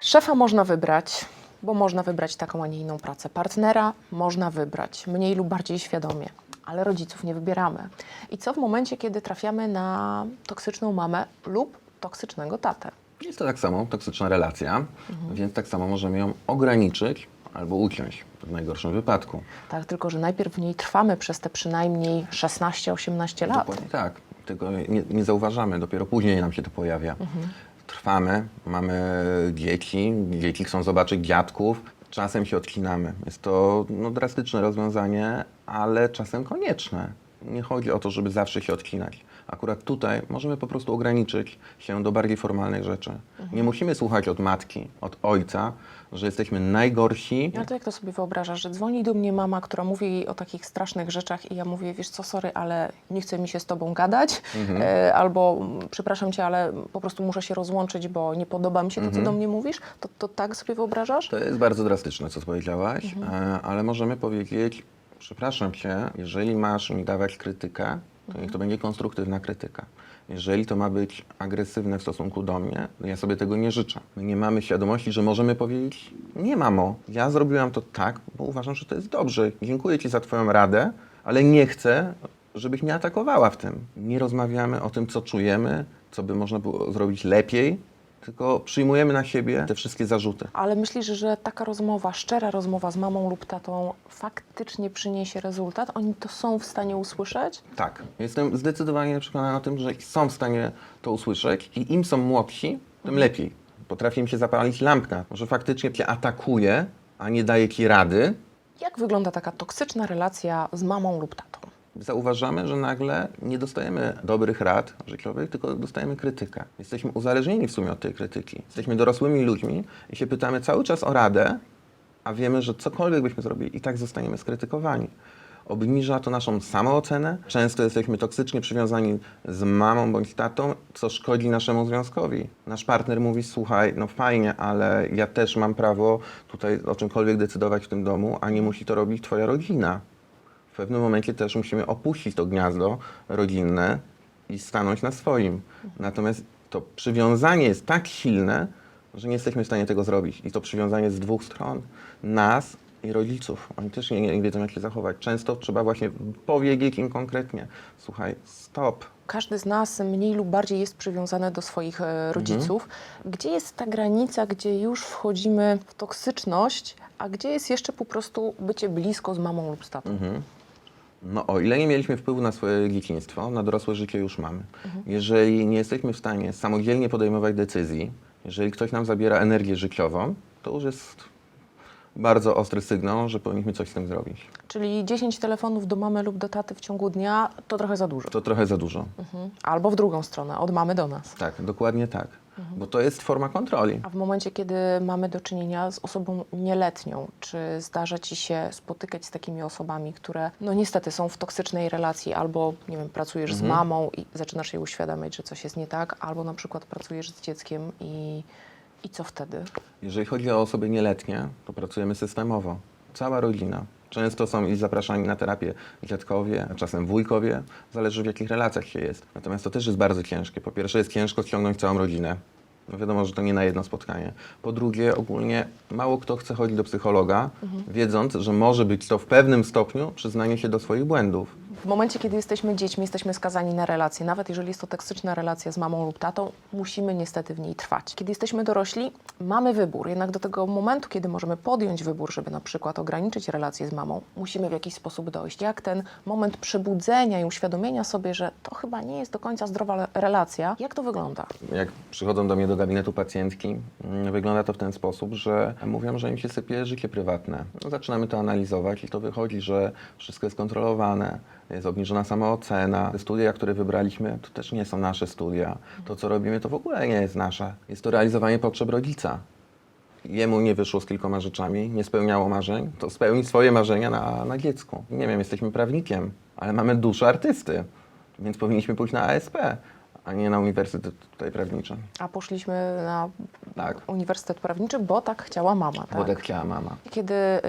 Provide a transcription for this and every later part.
Szefa można wybrać, bo można wybrać taką, a nie inną pracę. Partnera można wybrać, mniej lub bardziej świadomie, ale rodziców nie wybieramy. I co w momencie, kiedy trafiamy na toksyczną mamę lub toksycznego tatę? Jest to tak samo toksyczna relacja, więc tak samo możemy ją ograniczyć albo uciąć w najgorszym wypadku. Tak, tylko że najpierw w niej trwamy przez te przynajmniej 16-18 lat. Dokładnie tak. Tego nie, nie zauważamy, dopiero później nam się to pojawia. Trwamy, mamy dzieci, dzieci chcą zobaczyć dziadków, czasem się odcinamy. Jest to no, drastyczne rozwiązanie, ale czasem konieczne. Nie chodzi o to, żeby zawsze się odcinać. Akurat tutaj możemy po prostu ograniczyć się do bardziej formalnych rzeczy. Nie musimy słuchać od matki, od ojca, że jesteśmy najgorsi. Ale to jak to sobie wyobrażasz, że dzwoni do mnie mama, która mówi o takich strasznych rzeczach i ja mówię, wiesz co, sorry, ale nie chce mi się z tobą gadać, e, albo mm, przepraszam cię, ale po prostu muszę się rozłączyć, bo nie podoba mi się to, co do mnie mówisz, to, to tak sobie wyobrażasz? To jest bardzo drastyczne, co powiedziałaś, Mhm. e, ale możemy powiedzieć, przepraszam cię, jeżeli masz mi dawać krytykę, to niech to będzie konstruktywna krytyka. Jeżeli to ma być agresywne w stosunku do mnie, to ja sobie tego nie życzę. My nie mamy świadomości, że możemy powiedzieć, nie mamo, ja zrobiłam to tak, bo uważam, że to jest dobrze. Dziękuję ci za twoją radę, ale nie chcę, żebyś mnie atakowała w tym. Nie rozmawiamy o tym, co czujemy, co by można było zrobić lepiej, tylko przyjmujemy na siebie te wszystkie zarzuty. Ale myślisz, że taka rozmowa, szczera rozmowa z mamą lub tatą faktycznie przyniesie rezultat? Oni to są w stanie usłyszeć? Tak, jestem zdecydowanie przekonany o tym, że są w stanie to usłyszeć i im są młodsi, tym lepiej. Potrafi im się zapalić lampka, że faktycznie cię atakuje, a nie daje ci rady. Jak wygląda taka toksyczna relacja z mamą lub tatą? Zauważamy, że nagle nie dostajemy dobrych rad życiowych, tylko dostajemy krytykę. Jesteśmy uzależnieni w sumie od tej krytyki. Jesteśmy dorosłymi ludźmi i się pytamy cały czas o radę, a wiemy, że cokolwiek byśmy zrobili, i tak zostaniemy skrytykowani. Obniża to naszą samoocenę. Często jesteśmy toksycznie przywiązani z mamą bądź tatą, co szkodzi naszemu związkowi. Nasz partner mówi: Słuchaj, no fajnie, ale ja też mam prawo tutaj o czymkolwiek decydować w tym domu, a nie musi to robić Twoja rodzina. W pewnym momencie też musimy opuścić to gniazdo rodzinne i stanąć na swoim. Natomiast to przywiązanie jest tak silne, że nie jesteśmy w stanie tego zrobić. I to przywiązanie z dwóch stron. Nas i rodziców. Oni też nie, nie wiedzą, jak się zachować. Często trzeba właśnie powiedzieć im konkretnie, słuchaj, stop. Każdy z nas mniej lub bardziej jest przywiązany do swoich e, rodziców. Gdzie jest ta granica, gdzie już wchodzimy w toksyczność, a gdzie jest jeszcze po prostu bycie blisko z mamą lub z tatą? No o ile nie mieliśmy wpływu na swoje dzieciństwo, na dorosłe życie już mamy. Jeżeli nie jesteśmy w stanie samodzielnie podejmować decyzji, jeżeli ktoś nam zabiera energię życiową, to już jest bardzo ostry sygnał, że powinniśmy coś z tym zrobić. Czyli 10 telefonów do mamy lub do taty w ciągu dnia to trochę za dużo. To trochę za dużo. Mhm. Albo w drugą stronę, od mamy do nas. Tak, dokładnie tak. Bo to jest forma kontroli. A w momencie, kiedy mamy do czynienia z osobą nieletnią, czy zdarza ci się spotykać z takimi osobami, które no niestety są w toksycznej relacji, albo nie wiem, pracujesz z mamą i zaczynasz jej uświadamiać, że coś jest nie tak, albo na przykład pracujesz z dzieckiem i, i co wtedy? Jeżeli chodzi o osoby nieletnie, to pracujemy systemowo. Cała rodzina. Często są i zapraszani na terapię dziadkowie, a czasem wujkowie, zależy w jakich relacjach się jest. Natomiast to też jest bardzo ciężkie. Po pierwsze jest ciężko ściągnąć całą rodzinę. No wiadomo, że to nie na jedno spotkanie. Po drugie, ogólnie mało kto chce chodzić do psychologa, wiedząc, że może być to w pewnym stopniu przyznanie się do swoich błędów. W momencie, kiedy jesteśmy dziećmi, jesteśmy skazani na relacje. Nawet jeżeli jest to toksyczna relacja z mamą lub tatą, musimy niestety w niej trwać. Kiedy jesteśmy dorośli, mamy wybór. Jednak do tego momentu, kiedy możemy podjąć wybór, żeby na przykład ograniczyć relacje z mamą, musimy w jakiś sposób dojść. Jak ten moment przebudzenia i uświadomienia sobie, że to chyba nie jest do końca zdrowa relacja, jak to wygląda? Jak przychodzą do mnie do gabinetu pacjentki, mm, wygląda to w ten sposób, że mówią, że im się sypie życie prywatne. No, zaczynamy to analizować i to wychodzi, że wszystko jest kontrolowane, jest obniżona samoocena. Te studia, które wybraliśmy, to też nie są nasze studia. To, co robimy, to w ogóle nie jest nasze. Jest to realizowanie potrzeb rodzica. Jemu nie wyszło z kilkoma rzeczami, nie spełniało marzeń, to spełni swoje marzenia na, na dziecku. Nie wiem, jesteśmy prawnikiem, ale mamy duszę artysty, więc powinniśmy pójść na ASP, a nie na uniwersytet tutaj prawniczy. A poszliśmy na Tak. Uniwersytet Prawniczy, bo tak chciała mama, tak? Bo tak chciała mama. Kiedy y,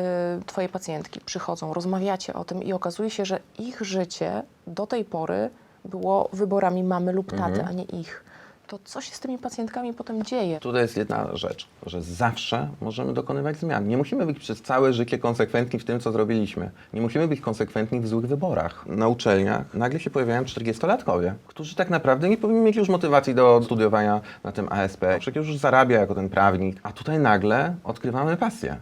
twoje pacjentki przychodzą, rozmawiacie o tym i okazuje się, że ich życie do tej pory było wyborami mamy lub taty, Mhm. a nie ich. To co się z tymi pacjentkami potem dzieje? Tutaj jest jedna rzecz, że zawsze możemy dokonywać zmian. Nie musimy być przez całe życie konsekwentni w tym, co zrobiliśmy. Nie musimy być konsekwentni w złych wyborach. Na uczelniach nagle się pojawiają 40-latkowie, którzy tak naprawdę nie powinni mieć już motywacji do studiowania na tym ASP. Przecież już zarabia jako ten prawnik, a tutaj nagle odkrywamy pasję.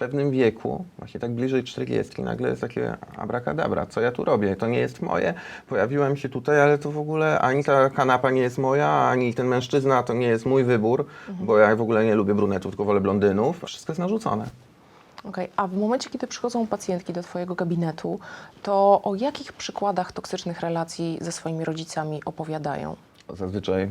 Pewnym wieku, właśnie tak bliżej 40, nagle jest takie abracadabra, co ja tu robię? To nie jest moje. Pojawiłem się tutaj, ale to w ogóle ani ta kanapa nie jest moja, ani ten mężczyzna to nie jest mój wybór, bo ja w ogóle nie lubię brunetów, tylko wolę blondynów. Wszystko jest narzucone. Okej, A w momencie, kiedy przychodzą pacjentki do Twojego gabinetu, to o jakich przykładach toksycznych relacji ze swoimi rodzicami opowiadają? Zazwyczaj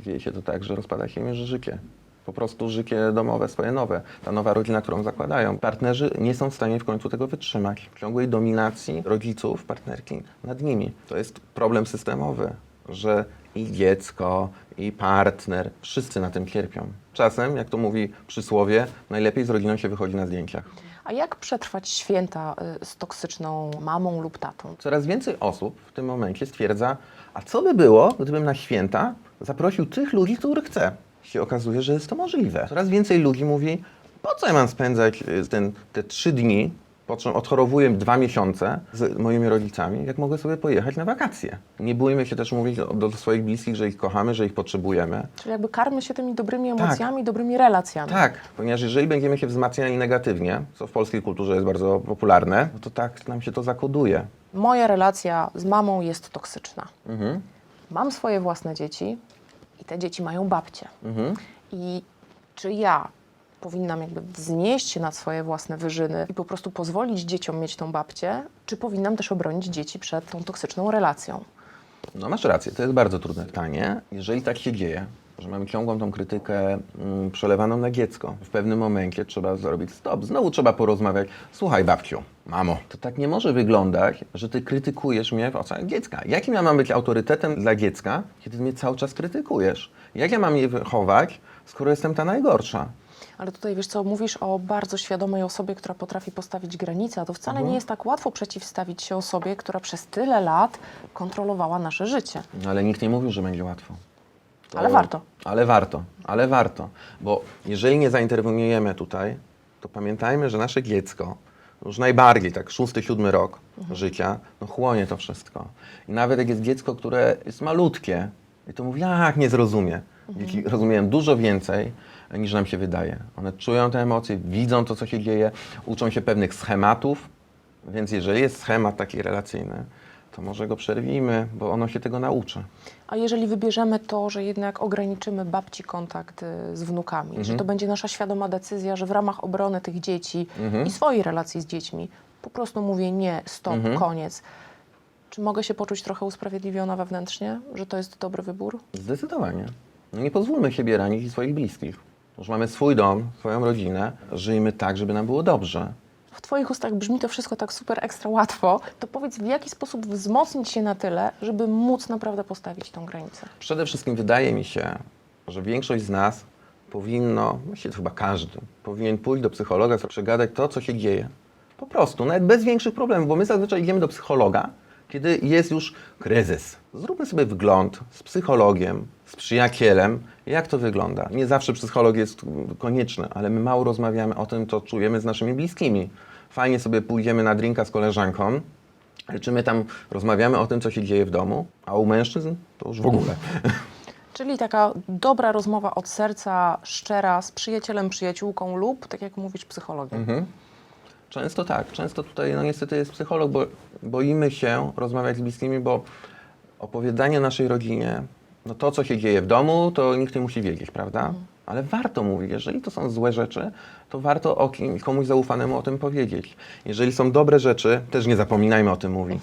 dzieje się to tak, że rozpada się już życie. Po prostu życie domowe, swoje nowe. Ta nowa rodzina, którą zakładają. Partnerzy nie są w stanie w końcu tego wytrzymać. Ciągłej dominacji rodziców, partnerki nad nimi. To jest problem systemowy, że i dziecko, i partner, wszyscy na tym cierpią. Czasem, jak to mówi przysłowie, najlepiej z rodziną się wychodzi na zdjęciach. A jak przetrwać święta y, z toksyczną mamą lub tatą? Coraz więcej osób w tym momencie stwierdza, a co by było, gdybym na święta zaprosił tych ludzi, których chcę? Się okazuje, że jest to możliwe. Coraz więcej ludzi mówi, po co ja mam spędzać y, ten, te trzy dni, po czym odchorowuję dwa miesiące z moimi rodzicami, jak mogę sobie pojechać na wakacje. Nie bójmy się też mówić do, do swoich bliskich, że ich kochamy, że ich potrzebujemy. Czyli jakby karmy się tymi dobrymi emocjami, dobrymi relacjami. Tak, ponieważ jeżeli będziemy się wzmacniali negatywnie, co w polskiej kulturze jest bardzo popularne, no to tak nam się to zakoduje. Moja relacja z mamą jest toksyczna. Mhm. Mam swoje własne dzieci i te dzieci mają babcie. Mhm. I czy ja powinnam jakby wznieść się nad swoje własne wyżyny i po prostu pozwolić dzieciom mieć tą babcię, czy powinnam też obronić dzieci przed tą toksyczną relacją? No masz rację, to jest bardzo trudne pytanie. Jeżeli tak się dzieje, że mamy ciągłą tą krytykę mm, przelewaną na dziecko, w pewnym momencie trzeba zrobić stop, znowu trzeba porozmawiać. Słuchaj babciu, mamo, to tak nie może wyglądać, że ty krytykujesz mnie w oczach dziecka. Jakim ja mam być autorytetem dla dziecka, kiedy mnie cały czas krytykujesz? Jak ja mam je wychować, skoro jestem ta najgorsza? Ale tutaj wiesz co, mówisz o bardzo świadomej osobie, która potrafi postawić granice, a to wcale Mhm. nie jest tak łatwo przeciwstawić się osobie, która przez tyle lat kontrolowała nasze życie. No, ale nikt nie mówił, że będzie łatwo. To- Ale warto. Ale warto, ale warto. Bo jeżeli nie zainterweniujemy tutaj, to pamiętajmy, że nasze dziecko, już najbardziej, tak szósty, siódmy rok życia, no chłonie to wszystko. I nawet jak jest dziecko, które jest malutkie, i to mówi, jak nie zrozumie. Dzieci rozumieją dużo więcej niż nam się wydaje. One czują te emocje, widzą to, co się dzieje, uczą się pewnych schematów, więc jeżeli jest schemat taki relacyjny, to może go przerwijmy, bo ono się tego nauczy. A jeżeli wybierzemy to, że jednak ograniczymy babci kontakt y, z wnukami, Mhm. że to będzie nasza świadoma decyzja, że w ramach obrony tych dzieci i swojej relacji z dziećmi po prostu mówię nie, stop, Mhm. koniec. Czy mogę się poczuć trochę usprawiedliwiona wewnętrznie, że to jest dobry wybór? Zdecydowanie. No nie pozwólmy siebie ranić i swoich bliskich. Już mamy swój dom, swoją rodzinę. Żyjmy tak, żeby nam było dobrze. W Twoich ustach brzmi to wszystko tak super ekstra łatwo. To powiedz, w jaki sposób wzmocnić się na tyle, żeby móc naprawdę postawić tą granicę? Przede wszystkim wydaje mi się, że większość z nas powinno, myślę, chyba każdy, powinien pójść do psychologa, przegadać to, co się dzieje. Po prostu, nawet bez większych problemów, bo my zazwyczaj idziemy do psychologa, kiedy jest już kryzys. Zróbmy sobie wgląd z psychologiem, z przyjacielem, jak to wygląda. Nie zawsze psycholog jest konieczny, ale my mało rozmawiamy o tym, co czujemy z naszymi bliskimi. Fajnie sobie pójdziemy na drinka z koleżanką, ale czy my tam rozmawiamy o tym, co się dzieje w domu, a u mężczyzn to już w ogóle. Czyli taka dobra rozmowa od serca, szczera, z przyjacielem, przyjaciółką lub, tak jak mówisz, psychologiem. Mhm. Często tak, często tutaj no niestety jest psycholog, bo boimy się rozmawiać z bliskimi, bo opowiadanie naszej rodzinie, no to co się dzieje w domu, to nikt nie musi wiedzieć, prawda? Ale warto mówić, jeżeli to są złe rzeczy, to warto o kim, komuś zaufanemu o tym powiedzieć. Jeżeli są dobre rzeczy, też nie zapominajmy o tym mówić.